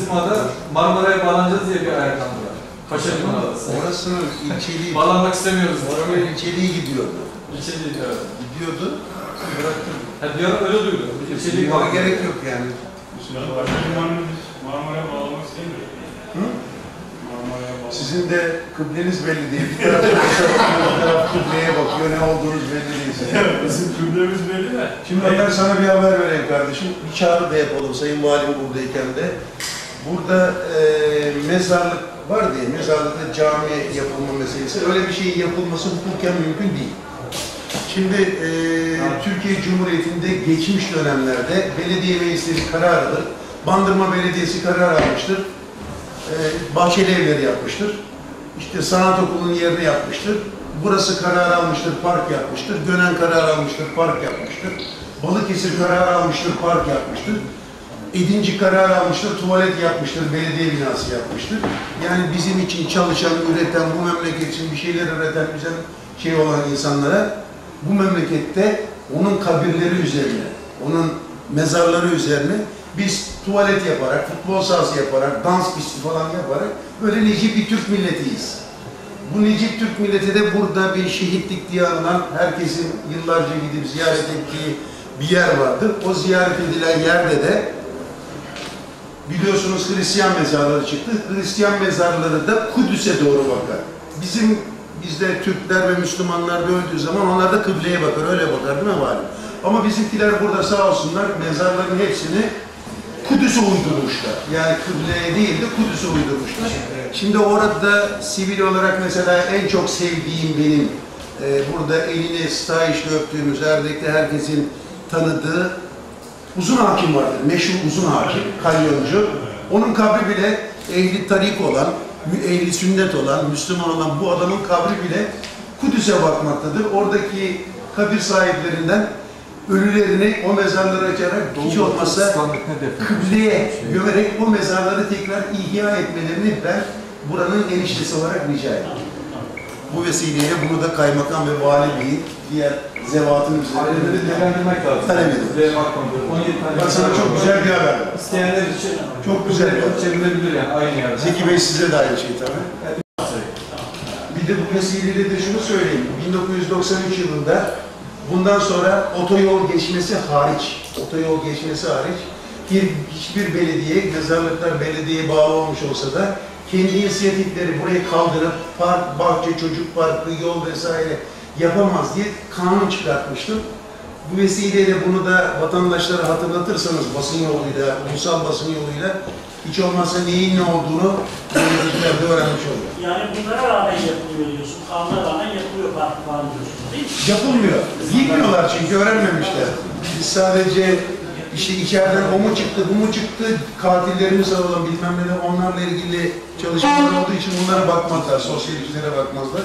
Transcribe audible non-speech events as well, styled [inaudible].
bizim ada Marmara'ya bağlanacağız diye bir ayaklandı var. Paşa Liman Adası. Orasının ilçeliği, [laughs] Bağlanmak istemiyoruz. oranın ilçeliği gidiyordu. İlçe değil, evet. Gidiyordu, bıraktım. Ha, bir ara öyle duydu. İlçe değil. Bana gerek yok yani. Yani başka limanını Marmara'ya bağlamak istemiyoruz. Hı? Sizin de kıbleniz belli değil. Bir taraf başa bakıyor, bir taraf kıbleye bakıyor. Ne olduğunuz belli değil. Bizim kıblemiz belli de. Şimdi ben sana bir haber vereyim kardeşim. Bir çağrı da yapalım Sayın Valim buradayken de. Burada e, mezarlık var diye, mezarlıkta cami yapılma meselesi. Öyle bir şeyin yapılması hukuken mümkün değil. Şimdi e, Türkiye Cumhuriyeti'nde geçmiş dönemlerde belediye meclisleri karar alır. Bandırma Belediyesi karar almıştır. E, bahçeli evleri yapmıştır. İşte sanat okulunun yerini yapmıştır. Burası karar almıştır, park yapmıştır. Gönen karar almıştır, park yapmıştır. Balıkesir karar almıştır, park yapmıştır. Edinci karar almıştır, tuvalet yapmıştır, belediye binası yapmıştır. Yani bizim için çalışan, üreten, bu memleket için bir şeyler üreten, bize şey olan insanlara bu memlekette onun kabirleri üzerine, onun mezarları üzerine biz tuvalet yaparak, futbol sahası yaparak, dans pisti falan yaparak böyle necip bir Türk milletiyiz. Bu Necip Türk milleti de burada bir şehitlik diye anılan herkesin yıllarca gidip ziyaret ettiği bir yer vardır. O ziyaret edilen yerde de biliyorsunuz Hristiyan mezarları çıktı. Hristiyan mezarları da Kudüs'e doğru bakar. Bizim bizde Türkler ve Müslümanlar da öldüğü zaman onlar da kıbleye bakar, öyle bakar değil mi vali? Ama bizimkiler burada sağ olsunlar mezarların hepsini Kudüs'e uydurmuşlar. Yani kıbleye değil de Kudüs'e uydurmuşlar. Şimdi orada sivil olarak mesela en çok sevdiğim benim e, burada elini stahişle öptüğümüz Erdek'te herkesin tanıdığı Uzun Hakim vardır. Meşhur Uzun Hakim, kalyoncu. Onun kabri bile ehli tarik olan, ehli sünnet olan, Müslüman olan bu adamın kabri bile Kudüs'e bakmaktadır. Oradaki kabir sahiplerinden ölülerini o mezarlara açarak hiç olmazsa kıbleye gömerek o mezarları tekrar ihya etmelerini ben buranın eniştesi olarak rica ediyorum. Bu vesileyle bunu da kaymakam ve vali beyin diğer zevatın üzerinde değerlendirmek lazım. Talep ediyorum. Levha konudur. 17 tane. Ben sana çok güzel bir haber. İsteyenler için Çok güzel bir haber. çevrilebilir yani aynı yerde. Zeki Bey size de aynı şey tabii. Bir de bu vesileyle de şunu söyleyeyim. 1993 yılında bundan sonra otoyol geçmesi hariç, otoyol geçmesi hariç bir, hiçbir belediye, mezarlıklar belediyeye bağlı olmuş olsa da kendi inisiyatifleri burayı kaldırıp park, bahçe, çocuk parkı, yol vesaire yapamaz diye kanun çıkartmıştım. Bu vesileyle bunu da vatandaşlara hatırlatırsanız basın yoluyla, ulusal basın yoluyla hiç olmazsa neyin ne olduğunu yöneticiler de öğrenmiş olur. Yani bunlara rağmen yapılıyor diyorsun, kanuna rağmen yapılıyor parti falan diyorsun değil mi? Yapılmıyor. Bilmiyorlar çünkü öğrenmemişler. Biz sadece işte içeriden o mu çıktı, bu mu çıktı, katillerimiz alalım bilmem ne onlarla ilgili çalışmalar olduğu için onlara bakmazlar, sosyal ilişkilere bakmazlar.